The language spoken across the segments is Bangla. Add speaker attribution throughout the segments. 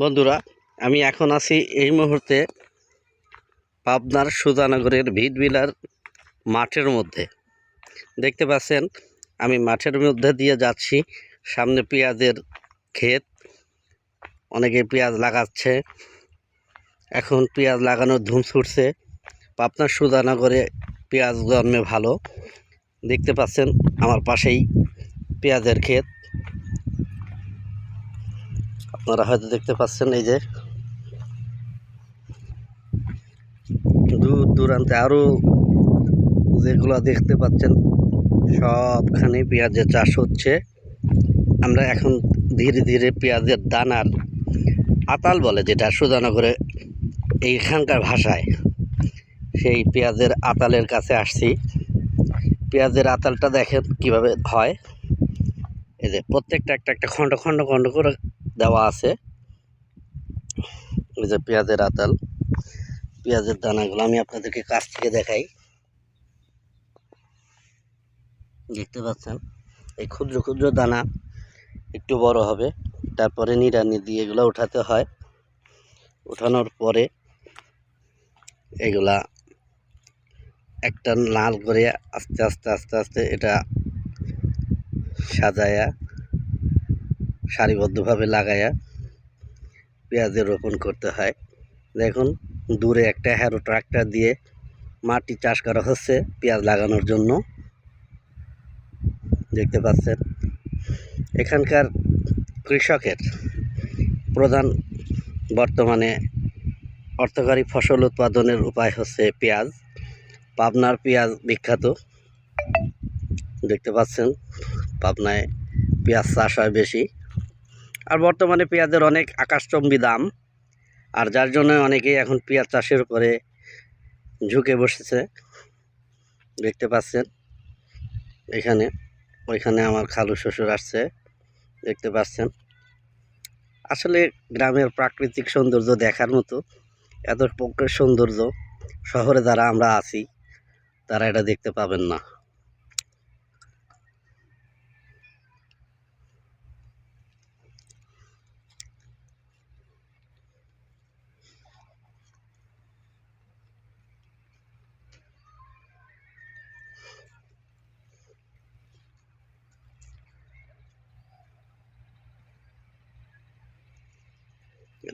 Speaker 1: বন্ধুরা, আমি এখন আছি এই মুহূর্তে পাবনার সুজানগরের ভিটবিলার মাঠের মধ্যে। দেখতে পাচ্ছেন, আমি মাঠের মধ্যে দিয়ে যাচ্ছি। সামনে পেঁয়াজের ক্ষেত, অনেকে পেঁয়াজ লাগাচ্ছে। এখন পেঁয়াজ লাগানোর ধুম ছুটছে। পাবনার সুজানগরে পেঁয়াজ জন্মে ভালো। দেখতে পাচ্ছেন, আমার পাশেই পেঁয়াজের ক্ষেত। আপনারা হয়তো দেখতে পাচ্ছেন এই যে দূর দূরান্তে আরও যেগুলো দেখতে পাচ্ছেন, সবখানে পেঁয়াজের চাষ হচ্ছে। আমরা এখন ধীরে ধীরে পেঁয়াজের দানার আতাল বলে যেটা সুজানগরে এইখানকার ভাষায়, সেই পেঁয়াজের আতালের কাছে আসছি। পেঁয়াজের আতালটা দেখেন কীভাবে হয়। এই যে প্রত্যেকটা একটা একটা খণ্ড খণ্ড খণ্ড করে দেওয়া আছে। এই যে পেঁয়াজের আতাল, পেঁয়াজের দানাগুলো আমি আপনাদেরকে কাছ থেকে দেখাই। দেখতে পাচ্ছেন? এই ক্ষুদ্র ক্ষুদ্র দানা একটু বড় হবে, তারপরে নিড়ানি দিয়ে এগুলো উঠাতে হয়। উঠানোর পরে এগুলা একটা লাল করে আস্তে আস্তে আস্তে আস্তে এটা সাজায়া সারিবদ্ধভাবে লাগায়া পেঁয়াজের রোপণ করতে হয়। দেখুন, দূরে একটা হ্যারো ট্রাক্টর দিয়ে মাটি চাষ করা হচ্ছে পেঁয়াজ লাগানোর জন্য। দেখতে পাচ্ছেন, এখানকার কৃষকের প্রধান বর্তমানে অর্থকারী ফসল উৎপাদনের উপায় হচ্ছে পেঁয়াজ। পাবনার পেঁয়াজ বিখ্যাত। দেখতে পাচ্ছেন, পাবনায় পেঁয়াজ চাষ হয় বেশি। আর বর্তমানে পেঁয়াজের অনেক আকাশচম্বী দাম। আর যার জন্য অনেকেই এখন পেঁয়াজ চাষের উপরে ঝুঁকে বসেছে। দেখতে পাচ্ছেন, এখানে, ওইখানে আমার খালু শ্বশুর আসছে, দেখতে পাচ্ছেন। আসলে গ্রামের প্রাকৃতিক সৌন্দর্য দেখার মতো এত প্রকৃত সৌন্দর্য, শহরে যারা আমরা আছি, তারা এটা দেখতে পাবেন না।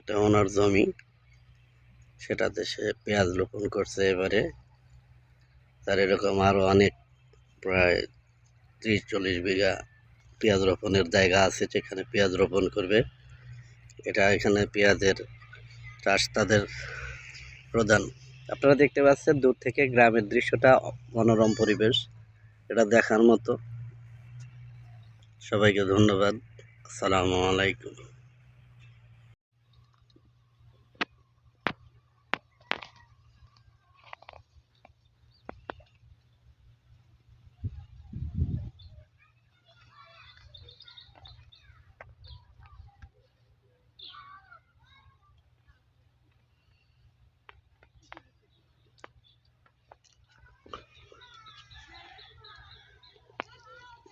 Speaker 1: এটা ওনার জমি। সেটাতে সে পেঁয়াজ রোপণ করছে এবারে। তার এরকম আরও অনেক প্রায় ত্রিশ, চল্লিশ বিঘা পেঁয়াজ রোপণের জায়গা আছে যেখানে পেঁয়াজ রোপণ করবে। এটা এখানে পেঁয়াজের চাষ তাদের প্রধান। আপনারা দেখতে পাচ্ছেন দূর থেকে গ্রামের দৃশ্যটা, মনোরম পরিবেশ। এটা দেখার মতো। সবাইকে ধন্যবাদ। আসসালামু আলাইকুম।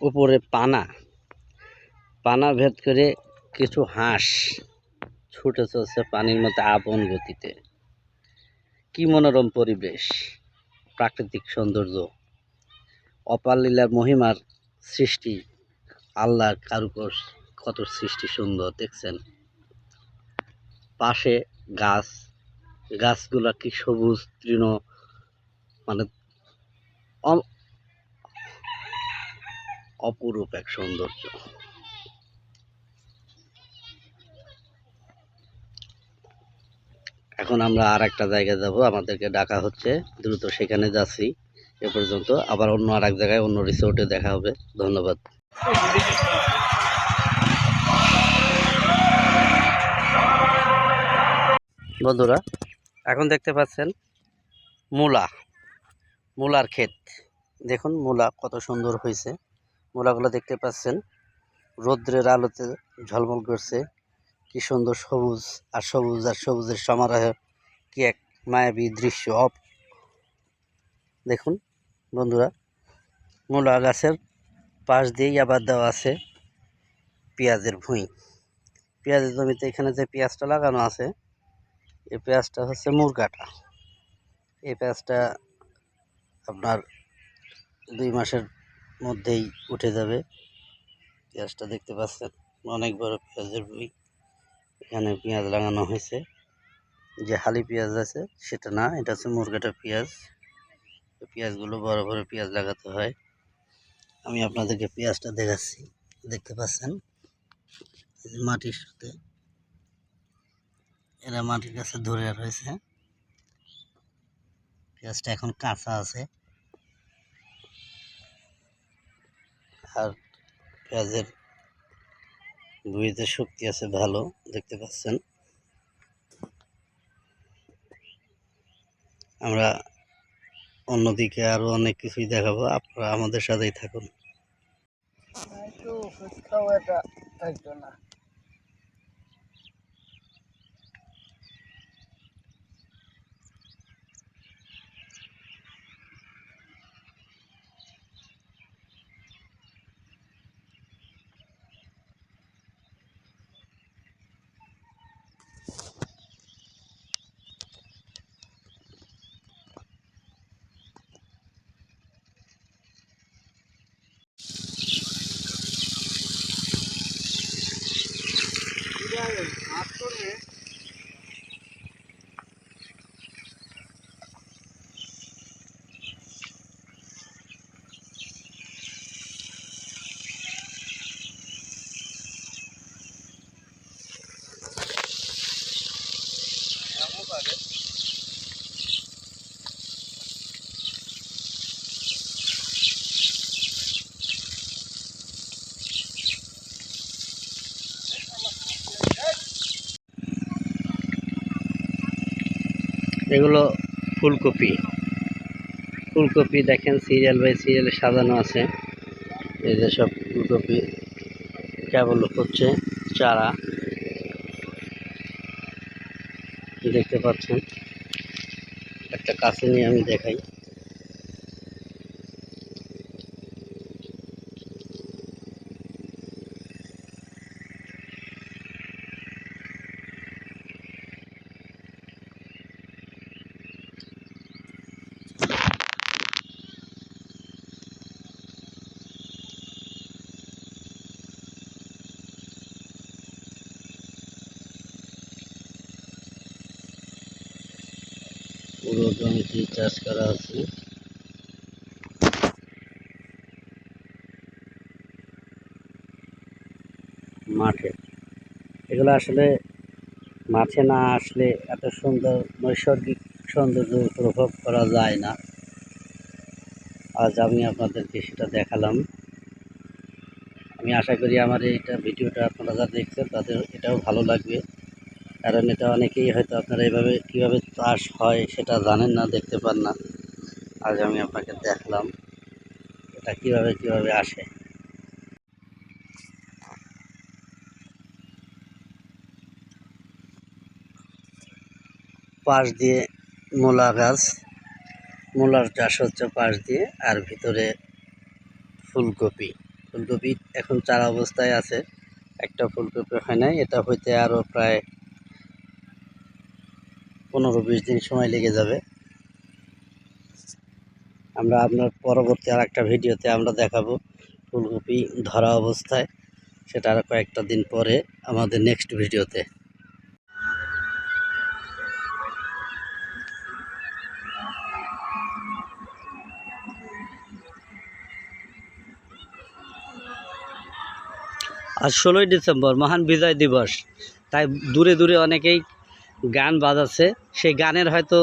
Speaker 1: উপরে পানা। পানা ভেদ করে কিছু হাঁস ছুটে চলছে পানির মধ্যে আপন গতিতে। কি মনোরম পরিবেশ, প্রাকৃতিক সৌন্দর্য অপালীলার মহিমার সৃষ্টি, আল্লাহর কারুকর কত সৃষ্টি সুন্দর, দেখছেন? পাশে গাছ, গাছগুলা কি সবুজ, তৃণ মানে অপরূপ এক সৌন্দর্য। এখন আমরা আর একটা জায়গায় যাব, আমাদেরকে ডাকা হচ্ছে। দ্রুত সেখানে যাচ্ছি। এ পর্যন্ত আবার অন্য আর এক জায়গায়, অন্য রিসোর্টে দেখা হবে। ধন্যবাদ। বন্ধুরা, এখন দেখতে পাচ্ছেন মূলা। মূলার ক্ষেত। দেখুন মূলা কত সুন্দর হয়েছে। মূলাগুলো দেখতে পাচ্ছেন। রৌদ্রের আলোতে ঝলমল করছে। কি সুন্দর সবুজ আর সবুজ আর সবুজের সমারোহে। কি এক মায়াবী দৃশ্য। অপ। দেখুন বন্ধুরা, মূলা গাছের পাশ দিয়েই আবার দেওয়া আছে পেঁয়াজের ভুঁই। পেঁয়াজের জমিতে এখানে যে পেঁয়াজটা লাগানো আছে, এই পেঁয়াজটা হচ্ছে মুরগাটা। এই পেঁয়াজটা আপনার দুই মাসের মধ্যেই উঠে যাবে। পেঁয়াজটা দেখতে পাচ্ছেন, অনেক বড় পেঁয়াজের বই এখানে পেঁয়াজ লাগানো হয়েছে। যে হালি পেঁয়াজ আছে, সেটা না, এটা হচ্ছে মুরগাটা পেঁয়াজ। পেঁয়াজগুলো বড় বড় পেঁয়াজ লাগাতে হয়। আমি আপনাদেরকে পেঁয়াজটা দেখাচ্ছি, দেখতে পাচ্ছেন? মাটির সাথে। এরা মাটির কাছে ধরে রয়েছে। পেঁয়াজটা এখন কাঁচা আছে। আর পেঁয়াজের বুড়িতে শক্তি আছে ভালো, দেখতে পাচ্ছেন। আমরা অন্যদিকে আরও অনেক কিছুই দেখাবো, আপনারা আমাদের সাথেই থাকুন।
Speaker 2: না।
Speaker 1: এগুলো ফুলকপি। ফুলকপি দেখেন, সিরিয়াল বাই সিরিয়ালে সাজানো আছে। এই যে সব ফুলকপি কেবল হচ্ছে চারা। দেখতে পাচ্ছেন? একটা কাছে নিয়ে আমি দেখাই। পুরো জমিতে চাষ করা আছে। মাঠে। এগুলো আসলে মাঠে না আসলে এত সুন্দর নৈসর্গিক সৌন্দর্য উপভোগ করা যায় না। আজ আমি আপনাদেরকে সেটা দেখালাম। আমি আশা করি আমার এইটা ভিডিওটা আপনারা যা দেখছেন, তাদের এটাও ভালো লাগবে। কারণ এটা অনেকেই হয়তো আপনারা এভাবে কীভাবে চাষ হয় সেটা জানেন না, দেখতে পান না। আজ আমি আপনাকে দেখলাম এটা কীভাবে কীভাবে আসে। পাশ দিয়ে মূলা গাছ, মূলার চাষ হচ্ছে পাশ দিয়ে আর ভিতরে ফুলকপি। ফুলকপি এখন চারা অবস্থায় আছে, একটা ফুলকপি হয় নাই, এটা হইতে আরও প্রায় পনেরো বিশ দিন সময় লেগে যাবে। আমরা আপনার পরবর্তী আর একটা ভিডিওতে আমরা দেখাবো ফুলকপি ধরা অবস্থায়। সেটা আর কয়েকটা দিন পরে আমাদের নেক্সট ভিডিওতে। আর ষোলোই ডিসেম্বর, মহান বিজয় দিবস। তাই দূরে দূরে অনেকেই গান বাজাচ্ছে। সেই গানের হয়তো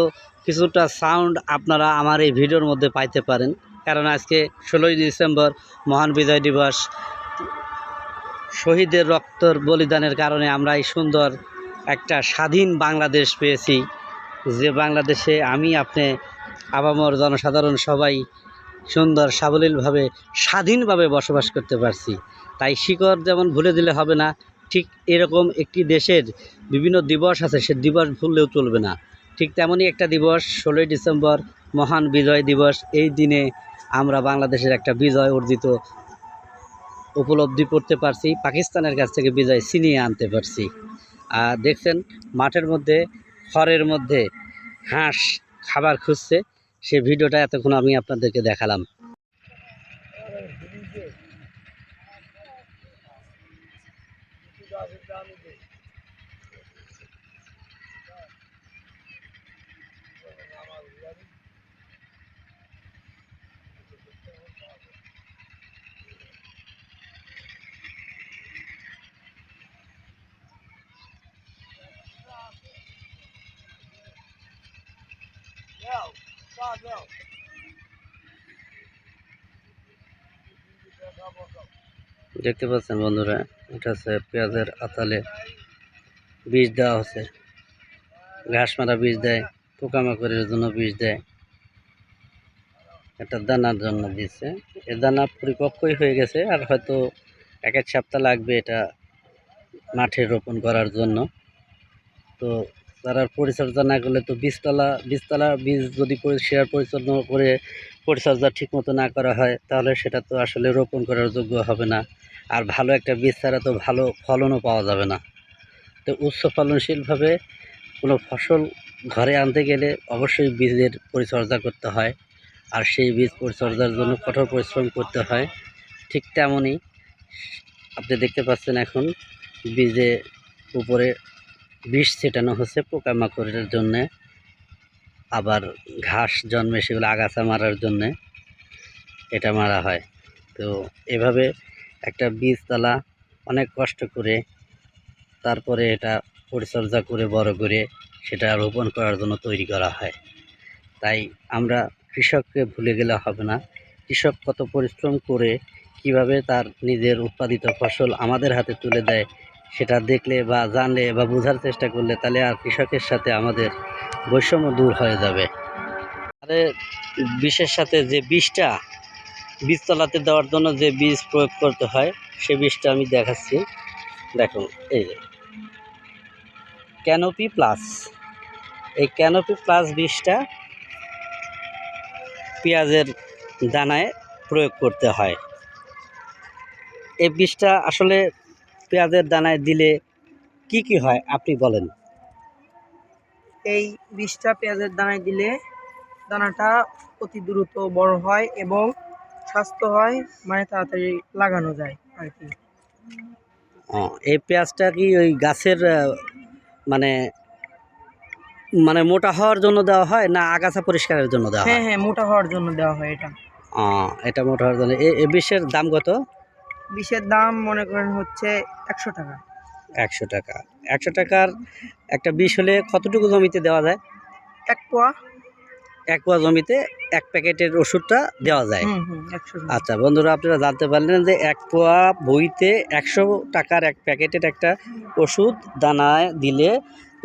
Speaker 1: কিছুটা সাউন্ড আপনারা আমার এই ভিডিওর মধ্যে পাইতে পারেন। কারণ আজকে ষোলোই ডিসেম্বর মহান বিজয় দিবস। শহীদের রক্তর বলিদানের কারণে আমরা এই সুন্দর একটা স্বাধীন বাংলাদেশ পেয়েছি। যে বাংলাদেশে আমি, আপনি, আবামর জনসাধারণ সবাই সুন্দর, সাবলীলভাবে, স্বাধীনভাবে বসবাস করতে পারছি। তাই শিকড় যেমন ভুলে দিলে হবে না ঠিক এরকম একটি দেশের বিভিন্ন দিবস আছে, সে দিবস ভুললেও চলবে না। ঠিক তেমনই একটা দিবস, ষোলোই ডিসেম্বর, মহান বিজয় দিবস, এই দিনে আমরা বাংলাদেশের একটা বিজয় অর্জিত উপলব্ধি করতে পারছি, পাকিস্তানের কাছ থেকে বিজয় ছিনিয়ে আনতে পারছি। আর দেখছেন, মাঠের মধ্যে, খড়ের মধ্যে হাঁস খাবার খুঁজছে, সে ভিডিওটা এতক্ষণ আমি আপনাদেরকে দেখালাম। দেখতে পাচ্ছেন বন্ধুরা, এটা হচ্ছে পেঁয়াজের আতালে বীজ দেওয়া হচ্ছে। ঘাস মারা বীজ দেয়, পোকামাকড়ের জন্য বীজ দেয়। একটা দানার জন্য দিচ্ছে। এ দানা পরিপক্কই হয়ে গেছে, আর হয়তো এক এক সপ্তাহ লাগবে এটা মাঠে রোপণ করার জন্য। তো তারা পরিচর্যা না করলে তো বীজতলা বীজতলা বীজ যদি পরিষ্কার পরিচ্ছন্ন করে পরিচর্যা ঠিকমতো না করা হয়, তাহলে সেটা তো আসলে রোপণ করার যোগ্য হবে না। আর ভালো একটা বীজ ছাড়া তো ভালো ফলনও পাওয়া যাবে না। তো উচ্চ ফলনশীলভাবে কোনো ফসল ঘরে আনতে গেলে অবশ্যই বীজের পরিচর্যা করতে হয়। আর সেই বীজ পরিচর্যার জন্য কঠোর পরিশ্রম করতে হয়। ঠিক তেমনই আপনি দেখতে পাচ্ছেন এখন বীজে উপরে বিষ ছেটানো হচ্ছে পোকামাকড়ের জন্যে, আবার ঘাস জন্মে সেগুলো আগাছা মারার জন্যে এটা মারা হয়। তো এভাবে একটা বীজতলা অনেক কষ্ট করে তারপরে এটা পরিচর্যা করে, বড় করে সেটা রোপণ করার জন্য তৈরি করা হয়। তাই আমরা কৃষককে ভুলে গেলে হবে না। কৃষক কত পরিশ্রম করে কীভাবে তার নিজের উৎপাদিত ফসল আমাদের হাতে তুলে দেয় সেটা দেখলে বা জানলে বা বোঝার চেষ্টা করলে তাহলে আর কৃষকের সাথে আমাদের বৈষম্য দূর হয়ে যাবে। আরে বিষের সাথে যে বিষটা বীজ তলাতে দেওয়ার জন্য যে বীজ প্রয়োগ করতে হয়, সে বীজটা আমি দেখাচ্ছি। দেখুন, এই যে। Canopy plus. এই ক্যানোপি প্লাস বীজটা পেঁয়াজের দানায় প্রয়োগ করতে হয়। এই বীজটা আসলে পেঁয়াজের দানায় দিলে কি কি হয় আপনি বলেন।
Speaker 2: এই বিষটা পেঁয়াজের দানায় দিলে দানাটা অতি দ্রুত বড় হয় এবং স্বাস্থ্য হয় মানে তাড়াতাড়ি লাগানো যায় আর কি।
Speaker 1: এই পেঁয়াজটা কি ওই গাছের মানে মানে মোটা হওয়ার জন্য দেওয়া হয় না আগাছা পরিষ্কারের জন্য দেওয়া
Speaker 2: হ্যাঁ?
Speaker 1: হয়
Speaker 2: হ্যাঁ মোটা হওয়ার জন্য দেওয়া হয় এটা।
Speaker 1: এটা মোটা হওয়ার জন্য। এ- এ বিষের দাম কত?
Speaker 2: বিষের দাম মনে করেন হচ্ছে একশো টাকা।
Speaker 1: একশো টাকা। একশো টাকার একটা বিষ হলে কতটুকু জমিতে দেওয়া যায়?
Speaker 2: এক পোয়া।
Speaker 1: এক পোয়া জমিতে এক প্যাকেটের ওষুধটা দেওয়া যায়। আচ্ছা বন্ধুরা আপনারা জানতে পারলেন যে এক পোয়া বইতে একশো টাকার এক প্যাকেটের একটা ওষুধ দানায় দিলে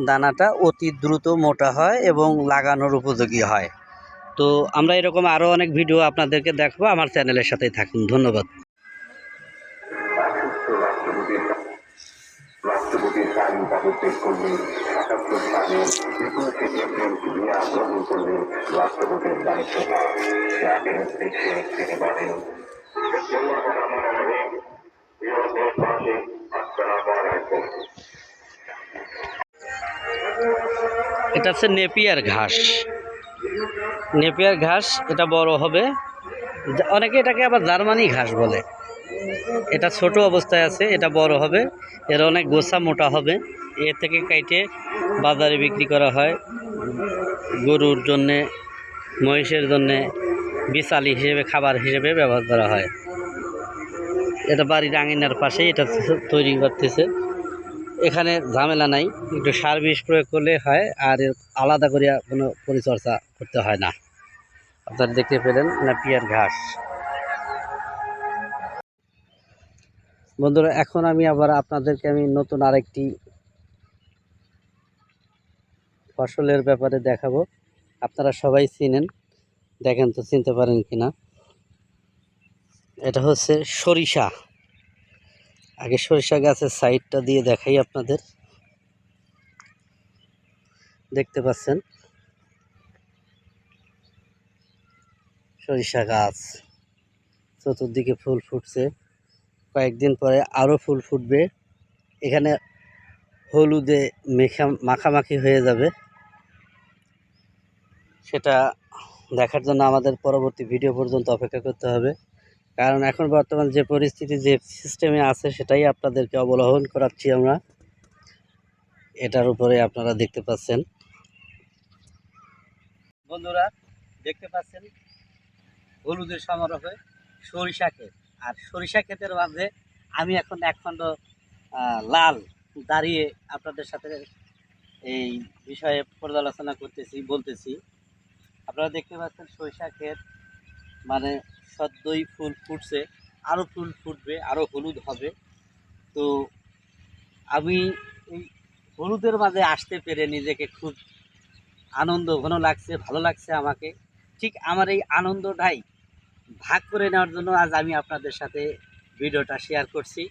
Speaker 1: দানাটা অতি দ্রুত মোটা হয় এবং লাগানোর উপযোগী হয়। তো আমরা এরকম আরও অনেক ভিডিও আপনাদেরকে দেখব। আমার চ্যানেলের সাথেই থাকুন। ধন্যবাদ।
Speaker 3: রাষ্ট্রপতির দায়িত্ব তিনি
Speaker 1: এটা হচ্ছে নেপিয়ার ঘাস। নেপিয়ার ঘাস, এটা বড় হবে। অনেকে এটাকে আবার জার্মানি ঘাস বলে। এটা ছোট অবস্থায় আছে, এটা বড় হবে। এর অনেক গোছা মোটা হবে। এর থেকে কাইটে বাজারে বিক্রি করা হয়। গরুর জন্যে, মহিষের জন্যে বিশালি হিসেবে, খাবার হিসেবে ব্যবহার করা হয়। এটা বাড়ির আঙিনার পাশেই এটা তৈরি করতেছে। এখানে ঝামেলা নাই, একটু সার বিষ প্রয়োগ করলে হয়, আর আলাদা করিয়া কোনো পরিচর্যা করতে হয় না। আপনারা দেখতে পেলেন, না পিয়ার ঘাস। বন্ধুরা, এখন আমি আবার আপনাদেরকে আমি নতুন আরেকটি ফসলের ব্যাপারে দেখাবো। আপনারা সবাই চিনেন, দেখেন তো চিনতে পারেন কিনা। এটা হচ্ছে সরিষা। আগে সরিষা গাছের সাইডটা দিয়ে দেখাই আপনাদের। দেখতে পাচ্ছেন? সরিষা গাছ। চতুর্দিকে ফুল ফুটছে। কয়েকদিন পরে আরও ফুল ফুটবে। এখানে হলুদে মেখা মাখামাখি হয়ে যাবে। সেটা দেখার জন্য আমাদের পরবর্তী ভিডিও পর্যন্ত অপেক্ষা করতে হবে। কারণ এখন বর্তমান যে পরিস্থিতি, যে সিস্টেমে আছে, সেটাই আপনাদেরকে অবলোহন করাচ্ছি আমরা। এটার উপরে আপনারা দেখতে পাচ্ছেন। বন্ধুরা, দেখতে পাচ্ছেন হলুদের সমারোহে সরিষা ক্ষেত আর সরিষা ক্ষেতের মাঝে আমি এখন একখণ্ড লাল দাঁড়িয়ে আপনাদের সাথে এই বিষয়ে পর্যালোচনা করতেছি, বলতেছি। আপনারা দেখতে পাচ্ছেন সরিষা ক্ষেত মানে সদ্যই ফুল ফুটছে আরও ফুল ফুটবে আরও হলুদ হবে। তো আমি এই হলুদের মাঝে আসতে পেরে নিজেকে খুব আনন্দ, ঘন লাগছে, ভালো লাগছে আমাকে। ঠিক আমার এই আনন্দটাই ভাগ করে নেওয়ার জন্য আজ আমি আপনাদের সাথে ভিডিওটা শেয়ার করছি।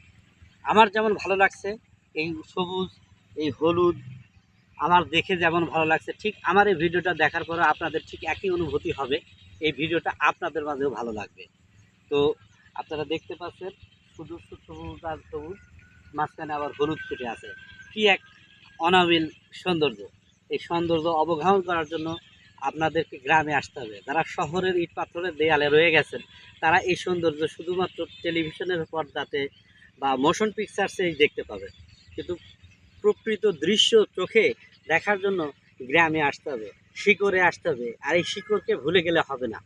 Speaker 1: আমার যেমন ভালো লাগছে, এই সবুজ, এই হলুদ, আমার দেখে যেমন ভালো লাগছে, ঠিক আমার এই ভিডিওটা দেখার পরে আপনাদের ঠিক একই অনুভূতি হবে, এই ভিডিওটা আপনাদের মাঝেও ভালো লাগবে। তো আপনারা দেখতে পাচ্ছেন, শুধু সবুজ আর সবুজ, মাঝখানে আবার হলুদ ফুটে আছে। কি এক অনাবিল সৌন্দর্য। এই সৌন্দর্য অবগাহন করার জন্য আপনাদেরকে গ্রামে আসতে হবে। যারা শহরের ইট পাথরের দেয়ালে রয়ে গেছেন, তারা এই সৌন্দর্য শুধুমাত্র টেলিভিশনের পর্দাতে বা মোশন পিকচার্সেই দেখতে পাবে কিন্তু প্রকৃত দৃশ্য চোখে দেখার জন্য গ্রামে আসতে হবে শিকড়ে আসতে হবে। আর এই শিকড়কে ভুলে গেলে হবে না।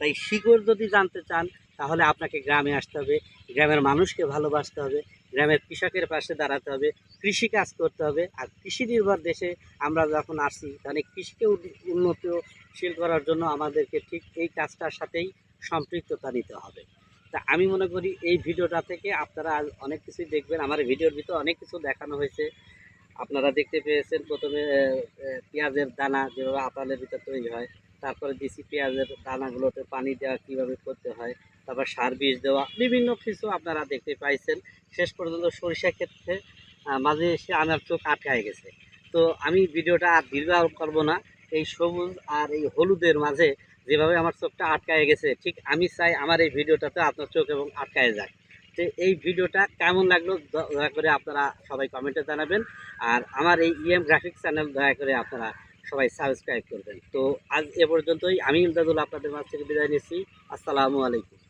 Speaker 1: তাই শিকড় যদি জানতে চান তাহলে আপনাকে গ্রামে আসতে হবে, গ্রামের মানুষকে ভালোবাসতে হবে, গ্রামের কৃষকের পাশে দাঁড়াতে হবে, কৃষি কাজ করতে হবে। আর কৃষি নির্ভর দেশে আমরা যখন আসি, তাহলে কৃষিকে উন্নতিশীল করার জন্য আমাদেরকে ঠিক এই কাজটার সাথেই সম্পৃক্ততা নিতে হবে। তা আমি মনে করি এই ভিডিওটা থেকে আপনারা অনেক কিছুই দেখবেন। আমার ভিডিওর ভিতরে অনেক কিছু দেখানো হয়েছে। আপনারা দেখতে পেয়েছেন প্রথমে পেঁয়াজের দানা যেভাবে আতালের ভিতর তৈরি হয়, তারপরে দিছি পেঁয়াজের দানাগুলোতে পানি দেওয়া কীভাবে করতে হয় তারপর সার বীজ দেওয়া, বিভিন্ন কিছু আপনারা দেখতে পাইছেন। শেষ পর্যন্ত সরিষা ক্ষেত্রে মাঝে এসে আমার চোখ আটকায় গেছে। তো আমি ভিডিওটা আর দীর্ঘ করব না, এই সবুজ আর এই হলুদের মাঝে যেভাবে আমার চোখটা আটকায় গেছে, ঠিক আমি চাই আমার এই ভিডিওটাতে আপনার চোখ এবং আটকায় যায় তো এই ভিডিওটা কেমন লাগল দয়া করে আপনারা সবাই কমেন্টে জানাবেন। আর আমার এই ইএম গ্রাফিক্স চ্যানেল দয়া করে আপনারা সবাই সাবস্ক্রাইব করবেন। তো আজ এ পর্যন্তই, আমি ইমদাদুল আপনাদের মাঝ থেকে বিদায় নিচ্ছি। আসসালামু আলাইকুম।